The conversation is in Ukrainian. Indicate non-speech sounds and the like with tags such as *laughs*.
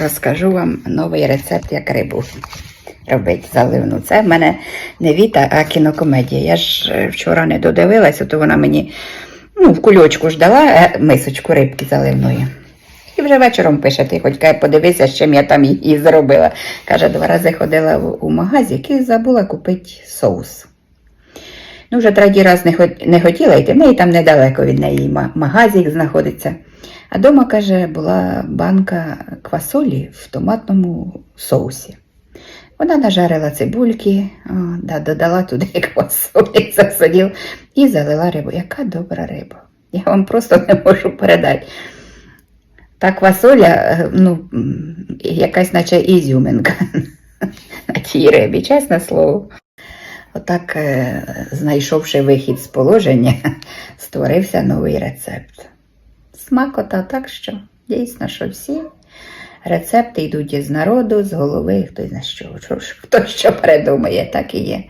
розкажу вам новий рецепт, як рибу робити заливну. Це в мене не віта, а кінокомедія. Я ж е, вчора не додивилася, то вона мені ну, в кульочку ж дала е, мисочку рибки заливної. І вже вечором пише, ти хоч подивися, з чим я там її зробила. Каже, два рази ходила у магазик і забула купити соус. Ну, вже третій раз не, хот- не хотіла йти, в неї там недалеко від неї ма- магазик знаходиться. А дома, каже, була банка квасолі в томатному соусі. Вона нажарила цибульки, о, да, додала туди *laughs* квасолі, засадив і залила рибу. Яка добра риба. Я вам просто не можу передати. Та квасоля, е, ну, якась наче ізюминка *laughs* на тій рибі, чесне слово. Отак, е, знайшовши вихід з положення, *laughs* створився новий рецепт. Смакота так що, дійсно, що всі рецепти йдуть із народу, з голови, хтось зна що, хто що придумає, так і є.